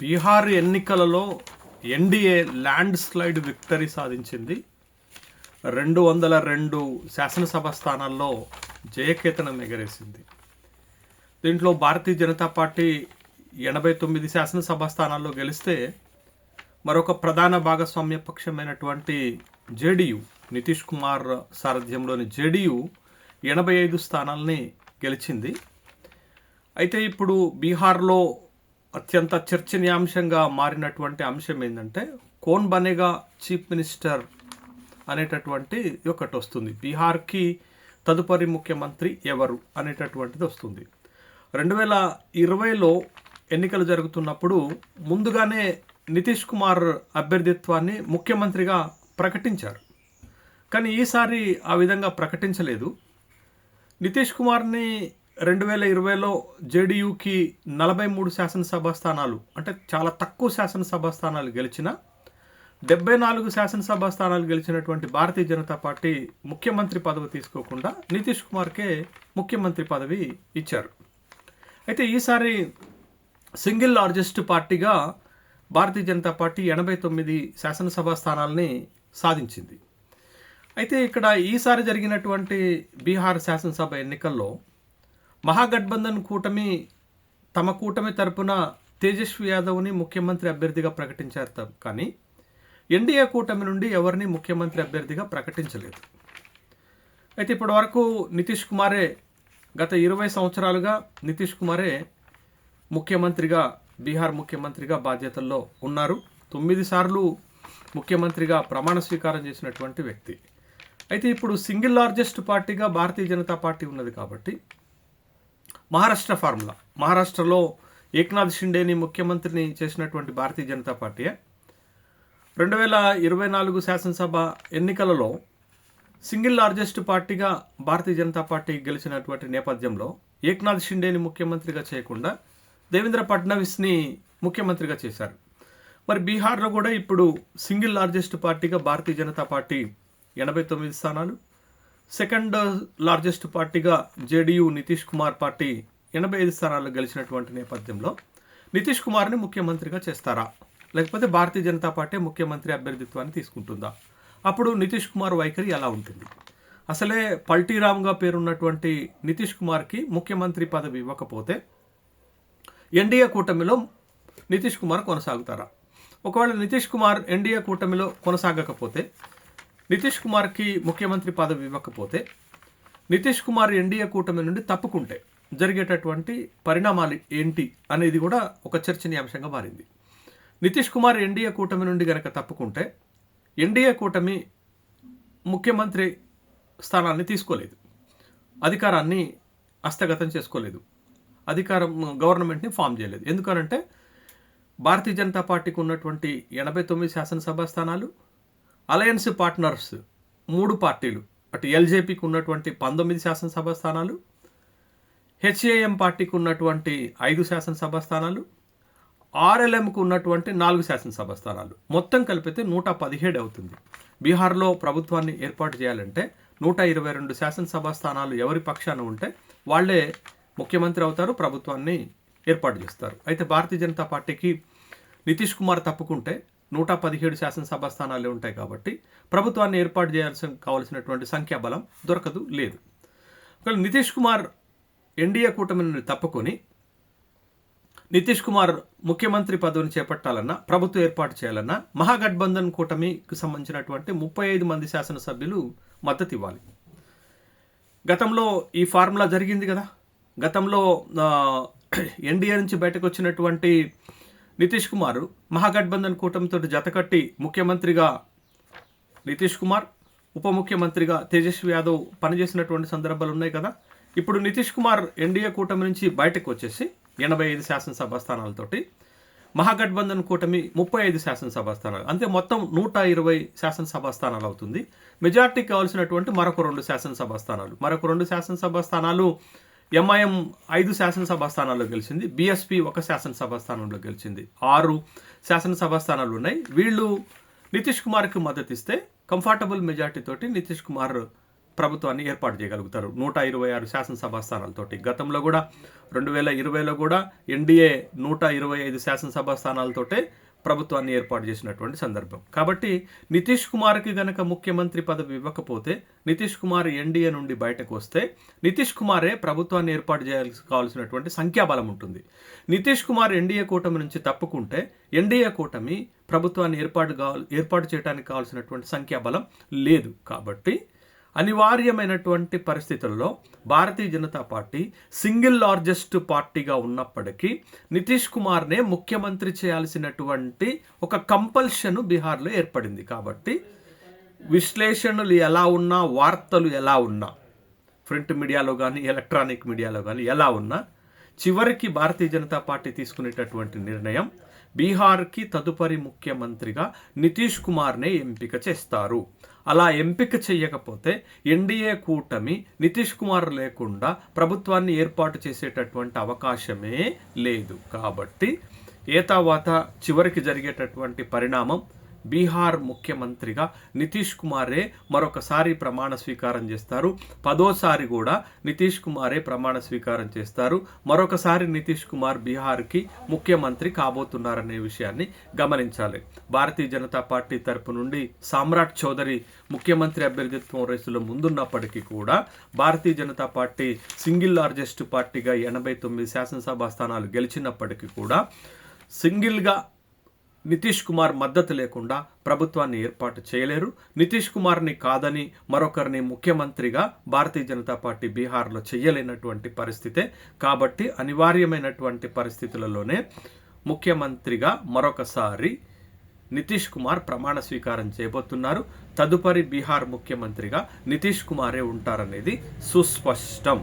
బీహార్ ఎన్నికలలో NDA land slide victory సాధించింది. రెండు వందల రెండు శాసనసభ స్థానాల్లో జయకేతనం ఎగరేసింది. దీంట్లో భారతీయ జనతా పార్టీ ఎనభై తొమ్మిది శాసనసభ స్థానాల్లో గెలిస్తే మరొక ప్రధాన భాగస్వామ్య పక్షమైనటువంటి జేడీయూ నితీష్ కుమార్ సారథ్యంలోని జేడీయూ ఎనభై ఐదు స్థానాల్ని గెలిచింది. అయితే ఇప్పుడు బీహార్లో అత్యంత చర్చనీయాంశంగా మారినటువంటి అంశం ఏంటంటే కోన్ బనేగా చీఫ్ మినిస్టర్ అనేటటువంటి ఒకటి వస్తుంది. బీహార్కి తదుపరి ముఖ్యమంత్రి ఎవరు అనేటటువంటిది వస్తుంది. రెండు వేల ఇరవైలో ఎన్నికలు జరుగుతున్నప్పుడు ముందుగానే నితీష్ కుమార్ అభ్యర్థిత్వాన్ని ముఖ్యమంత్రిగా ప్రకటించారు. కానీ ఈసారి ఆ విధంగా ప్రకటించలేదు. నితీష్ కుమార్ని రెండు వేల ఇరవైలో జేడీయూకి నలభై మూడు శాసనసభ స్థానాలు అంటే చాలా తక్కువ శాసనసభ స్థానాలు గెలిచిన డెబ్బై నాలుగు శాసనసభ స్థానాలు గెలిచినటువంటి భారతీయ జనతా పార్టీ ముఖ్యమంత్రి పదవి తీసుకోకుండా నితీష్ కుమార్కే ముఖ్యమంత్రి పదవి ఇచ్చారు. అయితే ఈసారి సింగిల్ లార్జెస్ట్ పార్టీగా భారతీయ జనతా పార్టీ ఎనభై తొమ్మిది శాసనసభ స్థానాల్ని సాధించింది. అయితే ఇక్కడ ఈసారి జరిగినటువంటి బీహార్ శాసనసభ ఎన్నికల్లో మహాగఠబంధన్ కూటమి తమ కూటమి తరపున తేజస్వి యాదవ్ని ముఖ్యమంత్రి అభ్యర్థిగా ప్రకటించారు కానీ ఎన్డీఏ కూటమి నుండి ఎవరిని ముఖ్యమంత్రి అభ్యర్థిగా ప్రకటించలేదు. అయితే ఇప్పటి వరకు నితీష్ కుమారే గత ఇరవై సంవత్సరాలుగా నితీష్ కుమారే ముఖ్యమంత్రిగా బీహార్ ముఖ్యమంత్రిగా బాధ్యతల్లో ఉన్నారు. తొమ్మిది సార్లు ముఖ్యమంత్రిగా ప్రమాణ స్వీకారం చేసినటువంటి వ్యక్తి. అయితే ఇప్పుడు సింగిల్ లార్జెస్ట్ పార్టీగా భారతీయ జనతా పార్టీ ఉన్నది కాబట్టి మహారాష్ట్ర ఫార్ములా. మహారాష్ట్రలో ఏక్నాథ్ షిండేని ముఖ్యమంత్రిని చేసినటువంటి భారతీయ జనతా పార్టీయే రెండు వేల ఇరవై నాలుగు శాసనసభ ఎన్నికలలో సింగిల్ లార్జెస్ట్ పార్టీగా భారతీయ జనతా పార్టీ గెలిచినటువంటి నేపథ్యంలో ఏక్నాథ్ షిండేని ముఖ్యమంత్రిగా చేయకుండా దేవేంద్ర ఫడ్నవీస్ని ముఖ్యమంత్రిగా చేశారు. మరి బీహార్లో కూడా ఇప్పుడు సింగిల్ లార్జెస్ట్ పార్టీగా భారతీయ జనతా పార్టీ ఎనభై తొమ్మిది స్థానాలు సెకండ్ లార్జెస్ట్ పార్టీగా జేడీయూ నితీష్ కుమార్ పార్టీ ఎనభై ఐదు స్థానాల్లో గెలిచినటువంటి నేపథ్యంలో నితీష్ కుమార్ని ముఖ్యమంత్రిగా చేస్తారా? లేకపోతే భారతీయ జనతా పార్టీ ముఖ్యమంత్రి అభ్యర్థిత్వాన్ని తీసుకుంటుందా? అప్పుడు నితీష్ కుమార్ వైఖరి ఎలా ఉంటుంది? అసలే పల్టీరామ్గా పేరున్నటువంటి నితీష్ కుమార్కి ముఖ్యమంత్రి పదవి ఇవ్వకపోతే ఎన్డీఏ కూటమిలో నితీష్ కుమార్ కొనసాగుతారా? ఒకవేళ నితీష్ కుమార్ ఎన్డీఏ కూటమిలో కొనసాగకపోతే నితీష్ కుమార్కి ముఖ్యమంత్రి పదవి ఇవ్వకపోతే నితీష్ కుమార్ ఎన్డీఏ కూటమి నుండి తప్పుకుంటే జరిగేటటువంటి పరిణామాలు ఏంటి అనేది కూడా ఒక చర్చనీయాంశంగా మారింది. నితీష్ కుమార్ ఎన్డీఏ కూటమి నుండి గనక తప్పుకుంటే ఎన్డీఏ కూటమి ముఖ్యమంత్రి స్థానాన్ని తీసుకోలేదు. అధికారాన్ని హస్తగతం చేసుకోలేదు. అధికారం గవర్నమెంట్ని ఫామ్ చేయలేదు. ఎందుకనంటే భారతీయ జనతా పార్టీకి ఉన్నటువంటి ఎనభై తొమ్మిది శాసనసభ స్థానాలు అలయన్స్ పార్ట్నర్స్ మూడు పార్టీలు. అటు ఎల్జేపీకి ఉన్నటువంటి పంతొమ్మిది శాసనసభ స్థానాలు హెచ్ఏఎం పార్టీకి ఉన్నటువంటి ఐదు శాసనసభ స్థానాలు ఆర్ఎల్ఎంకు ఉన్నటువంటి నాలుగు శాసనసభ స్థానాలు. మొత్తం కలిపితే నూట పదిహేడు అవుతుంది. బీహార్లో ప్రభుత్వాన్ని ఏర్పాటు చేయాలంటే నూట ఇరవై రెండు శాసనసభ స్థానాలు ఎవరి పక్షాన ఉంటే వాళ్ళే ముఖ్యమంత్రి అవుతారు ప్రభుత్వాన్ని ఏర్పాటు చేస్తారు. అయితే భారతీయ జనతా పార్టీకి నితీష్ కుమార్ తప్పుకుంటే నూట పదిహేడు శాసనసభ స్థానాలే ఉంటాయి కాబట్టి ప్రభుత్వాన్ని ఏర్పాటు చేయాల్సిన కావాల్సినటువంటి సంఖ్యాబలం దొరకదు లేదు. ఒకవేళ నితీష్ కుమార్ ఎన్డీఏ కూటమిని తప్పుకొని నితీష్ కుమార్ ముఖ్యమంత్రి పదవిని చేపట్టాలన్నా ప్రభుత్వం ఏర్పాటు చేయాలన్నా మహాగఠబంధన్ కూటమికి సంబంధించినటువంటి ముప్పై ఐదు మంది శాసనసభ్యులు మద్దతు ఇవ్వాలి. గతంలో ఈ ఫార్ములా జరిగింది కదా. గతంలో ఎన్డీఏ నుంచి బయటకు వచ్చినటువంటి నితీష్ కుమార్ మహాగఠబంధన్ కూటమితో జతకట్టి ముఖ్యమంత్రిగా నితీష్ కుమార్ ఉప ముఖ్యమంత్రిగా తేజస్వి యాదవ్ పనిచేసినటువంటి సందర్భాలు ఉన్నాయి కదా. ఇప్పుడు నితీష్ కుమార్ ఎన్డీఏ కూటమి నుంచి బయటకు వచ్చేసి ఎనభై ఐదు శాసనసభ స్థానాలతోటి మహాగఠబంధన్ కూటమి ముప్పై ఐదు శాసనసభ స్థానాలు. అంతే మొత్తం నూట ఇరవై శాసనసభ స్థానాలు అవుతుంది. మెజార్టీ కావాల్సినటువంటి మరొక రెండు శాసనసభ స్థానాలు. మరొక రెండు శాసనసభ స్థానాలు ఎంఐఎం ఐదు శాసనసభ స్థానాల్లో గెలిచింది. బీఎస్పీ ఒక శాసనసభ స్థానంలో గెలిచింది. ఆరు శాసనసభ స్థానాలు ఉన్నాయి. వీళ్ళు నితీష్ కుమార్కి మద్దతు ఇస్తే కంఫర్టబుల్ మెజార్టీ తోటి నితీష్ కుమార్ ప్రభుత్వాన్ని ఏర్పాటు చేయగలుగుతారు. నూట ఇరవై ఆరు శాసనసభ స్థానాలతోటి గతంలో కూడా రెండు వేల ఇరవైలో కూడా ఎన్డీఏ నూట ఇరవై ఐదు శాసనసభ స్థానాలతోటే ప్రభుత్వాన్ని ఏర్పాటు చేసినటువంటి సందర్భం. కాబట్టి నితీష్ కుమార్కి గనక ముఖ్యమంత్రి పదవి ఇవ్వకపోతే నితీష్ కుమార్ ఎన్డీఏ నుండి బయటకు వస్తే నితీష్ కుమారే ప్రభుత్వాన్ని ఏర్పాటు చేయాల్సి కావాల్సినటువంటి సంఖ్యాబలం ఉంటుంది. నితీష్ కుమార్ ఎన్డీఏ కూటమి నుంచి తప్పుకుంటే ఎన్డీఏ కూటమి ప్రభుత్వాన్ని ఏర్పాటు కావాలి ఏర్పాటు చేయడానికి కావాల్సినటువంటి సంఖ్యాబలం లేదు. కాబట్టి అనివార్యమైనటువంటి పరిస్థితుల్లో Bharatiya Janata party single largest పార్టీగా ఉన్నప్పటికీ నితీష్ కుమార్నే ముఖ్యమంత్రి చేయాల్సినటువంటి ఒక కంపల్షన్ బీహార్లో ఏర్పడింది కాబట్టి విశ్లేషణలు ఎలా ఉన్నా వార్తలు ఎలా ఉన్నా ప్రింట్ మీడియాలో కానీ ఎలక్ట్రానిక్ మీడియాలో కానీ ఎలా ఉన్నా చివరికి భారతీయ జనతా పార్టీ తీసుకునేటటువంటి నిర్ణయం బీహార్కి తదుపరి ముఖ్యమంత్రిగా నితీష్ కుమార్నే ఎంపిక చేస్తారు. అలా ఎంపిక చేయకపోతే ఎన్డీఏ కూటమి నితీష్ కుమార్ లేకుండా ప్రభుత్వాన్ని ఏర్పాటు చేసేటటువంటి అవకాశమే లేదు. కాబట్టి ఏతావాత చివరికి జరిగేటటువంటి పరిణామం బీహార్ ముఖ్యమంత్రిగా నితీష్ కుమారే మరొకసారి ప్రమాణ స్వీకారం చేస్తారు. పదోసారి కూడా నితీష్ కుమారే ప్రమాణ స్వీకారం చేస్తారు. మరొకసారి నితీష్ కుమార్ బీహార్కి ముఖ్యమంత్రి కాబోతున్నారనే విషయాన్ని గమనించాలి. భారతీయ జనతా పార్టీ తరపు నుండి సామ్రాట్ చౌదరి ముఖ్యమంత్రి అభ్యర్థిత్వం రేసులో ముందున్నప్పటికీ కూడా Bharatiya Janata party single largest పార్టీగా ఎనభై తొమ్మిది శాసనసభ స్థానాలు గెలిచినప్పటికీ కూడా సింగిల్గా నితీష్ కుమార్ మద్దతు లేకుండా ప్రభుత్వాన్ని ఏర్పాటు చేయలేరు. నితీష్ కుమార్ని కాదని మరొకరిని ముఖ్యమంత్రిగా భారతీయ జనతా పార్టీ బీహార్లో చేయలేనటువంటి పరిస్థితే కాబట్టి అనివార్యమైనటువంటి పరిస్థితులలోనే ముఖ్యమంత్రిగా మరొకసారి నితీష్ కుమార్ ప్రమాణ స్వీకారం చేయబోతున్నారు. తదుపరి బీహార్ ముఖ్యమంత్రిగా నితీష్ కుమారే ఉంటారనేది సుస్పష్టం.